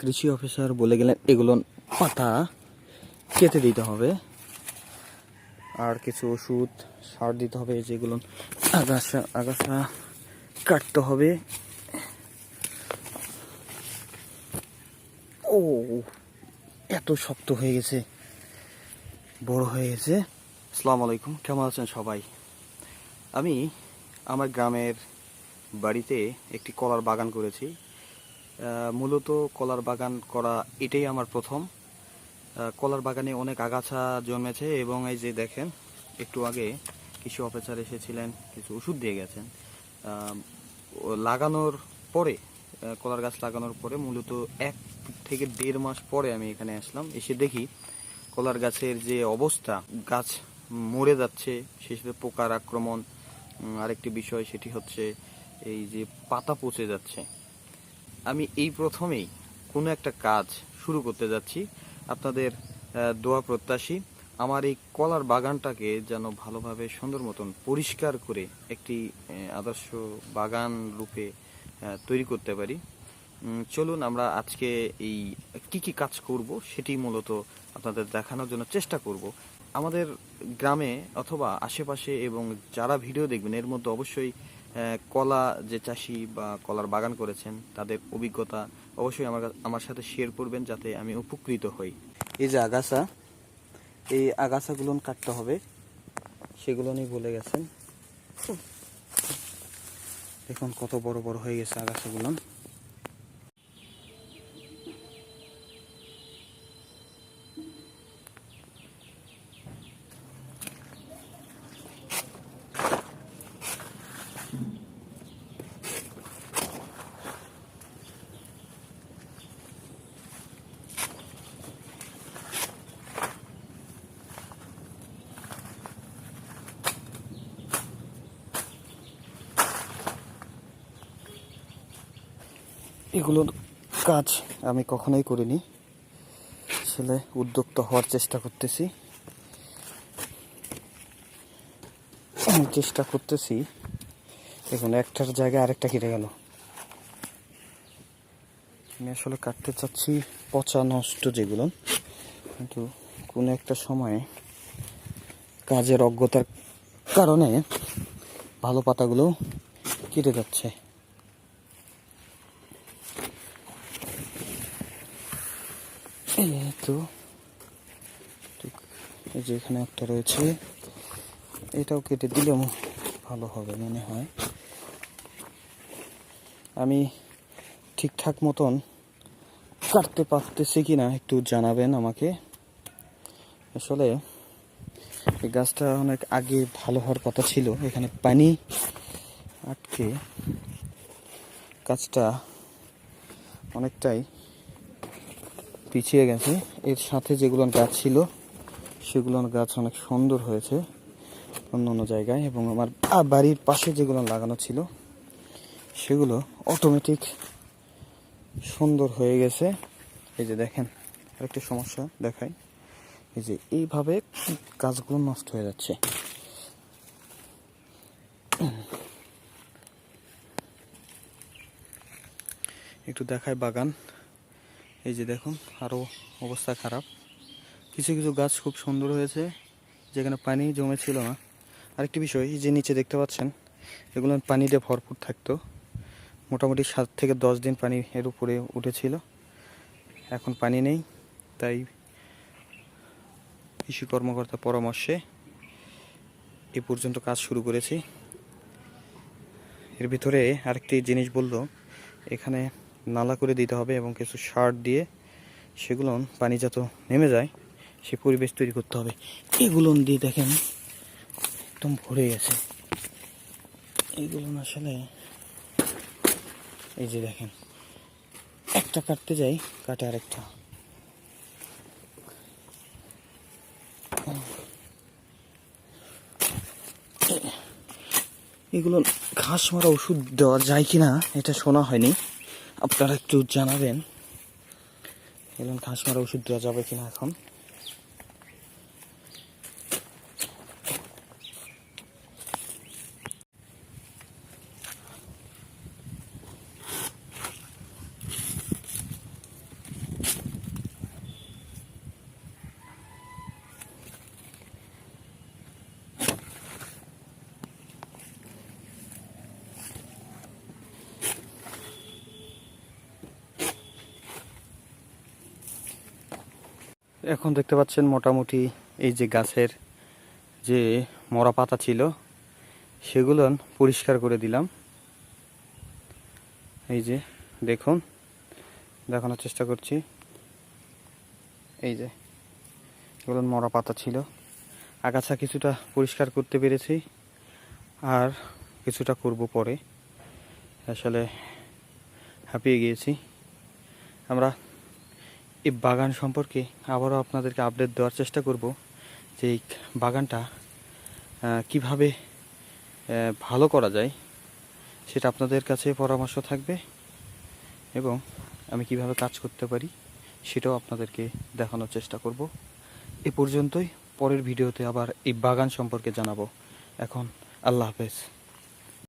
কৃষি অফিসার বলে গেলেন, এগুলো পাতা কেটে দিতে হবে। আর কিছু ওষুধ, সার দিতে হবে, যেগুলো আগাছা আগাছা কাটতে হবে। ও, এত শক্ত হয়ে গেছে, বড় হয়ে গেছে। আসসালামু আলাইকুম, কেমন আছেন সবাই? আমি আমার গ্রামের বাড়িতে একটি কলার বাগান করেছি। মূলত কলার বাগান করা এটাই আমার প্রথম। কলার বাগানে অনেক আগাছা জন্মেছে এবং এই যে দেখেন, একটু আগে কৃষি অফিসার এসেছিলেন, কিছু ওষুধ দিয়ে গেছেন। লাগানোর পরে কলার গাছ লাগানোর পরে মূলত এক থেকে দেড় মাস পরে আমি এখানে আসলাম। এসে দেখি কলার গাছের যে অবস্থা, গাছ মরে যাচ্ছে সেই সাথে পোকার আক্রমণ। আরেকটি বিষয়, সেটি হচ্ছে এই যে পাতা পচে যাচ্ছে। আমি এই প্রথমেই কোনো একটা কাজ শুরু করতে যাচ্ছি। আপনাদের দোয়া প্রত্যাশী। আমার এই কলার বাগানটাকে যেন ভালোভাবে সুন্দর মতন পরিষ্কার করে একটি আদর্শ বাগান রূপে তৈরি করতে পারি। চলুন আমরা আজকে এই কি কি কাজ করব সেটি মূলত আপনাদের দেখানোর জন্য চেষ্টা করব। আমাদের গ্রামে অথবা আশেপাশে এবং যারা ভিডিও দেখবেন, এর মধ্যে অবশ্যই কলা যে চাষি বা কলার বাগান করেছেন, তাদের অভিজ্ঞতা অবশ্যই আমার আমার সাথে শেয়ার করবেন যাতে আমি উপকৃত হই। এই যে আগাছা, এই আগাছাগুলো কাটতে হবে। সেগুলো নিয়ে বলে গেছেন। এখন কত বড় বড় হয়ে গেছে আগাছাগুলো। এগুলোর কাজ আমি কখনোই করিনি। আসলে উদ্যোক্তা হওয়ার চেষ্টা করতেছি। চেষ্টা করতেছি, দেখুন, একটার জায়গায় আরেকটা কেটে গেল। আমি আসলে কাটতে চাচ্ছি পচা নষ্ট যেগুলো, কিন্তু কোনো একটা সময়ে কাজের অজ্ঞতার কারণে ভালো পাতাগুলো কেটে যাচ্ছে। তো, ঠিক, এই যে এখানে একটা রয়েছে, এটাও কেটে দিলেও ভালো হবে মনে হয়। আমি ঠিকঠাক মতন কাটতে পারতেছি কি না একটু জানাবেন আমাকে। আসলে এই গাছটা অনেক আগে ভালো হওয়ার কথা ছিল, এখানে পানি আটকে গাছটা অনেকটাই পিছিয়ে গেছে। এর সাথে যেগুলো গাছ ছিল সেগুলো গাছ অনেক সুন্দর হয়েছে অন্য অন্য জায়গায় এবং আমার বাড়ির পাশে যেগুলো লাগানো ছিল, সেগুলো অটোমেটিক সুন্দর হয়ে গেছে। এই যে দেখেন, আরেকটা সমস্যা দেখাই। এই যে এইভাবে গাছগুলো নষ্ট হয়ে যাচ্ছে। একটু দেখায় বাগান। এই যে দেখুন আরও অবস্থা খারাপ। কিছু কিছু গাছ খুব সুন্দর হয়েছে, যেখানে পানি জমেছিল না। আরেকটি বিষয়, এই যে নিচে দেখতে পাচ্ছেন, এগুলো পানি দিয়ে ভরপুর থাকতো। মোটামুটি সাত থেকে দশ দিন পানি এর উপরে উঠেছিল। এখন পানি নেই, তাই কৃষি কর্মকর্তার পরামর্শে এ পর্যন্ত কাজ শুরু করেছি। এর ভিতরে আরেকটি জিনিস বলল, এখানে নালা করে দিতে হবে এবং কিছু সার দিয়ে সেগুলো পানি যত নেমে যায়, সে পরিবেশ তৈরি করতে হবে। এগুলো দিয়ে দেখেন, একদম ভরে গেছে। এইগুলো আসলে, এই যে দেখেন, একটা কাটতে যাই, কাটে আরেকটা। এগুলো ঘাস মারা ওষুধ দেওয়া যায় কি না এটা শোনা হয়নি। আপনারা একটু জানাবেন এগুলো খাসমারা ওষুধ দেওয়া যাবে কিনা এখন? এখন দেখতে পাচ্ছেন মোটামুটি এই যে গাছের যে মরা পাতা ছিল, সেগুলো পরিষ্কার করে দিলাম। এই যে দেখুন, দেখানোর চেষ্টা করছি। এই যে এগুলো মরা পাতা ছিল। আগাছা কিছুটা পরিষ্কার করতে পেরেছি, আর কিছুটা করব পরে। আসলে হাঁপিয়ে গিয়েছি। আমরা এই বাগান সম্পর্কে আবারও আপনাদেরকে আপডেট দেওয়ার চেষ্টা করব যে এই বাগানটা কীভাবে ভালো করা যায় সেটা আপনাদের কাছে পরামর্শ থাকবে এবং আমি কীভাবে কাজ করতে পারি সেটাও আপনাদেরকে দেখানোর চেষ্টা করব। এ পর্যন্তই, পরের ভিডিওতে আবার এই বাগান সম্পর্কে জানাব। এখন আল্লাহ হাফেজ।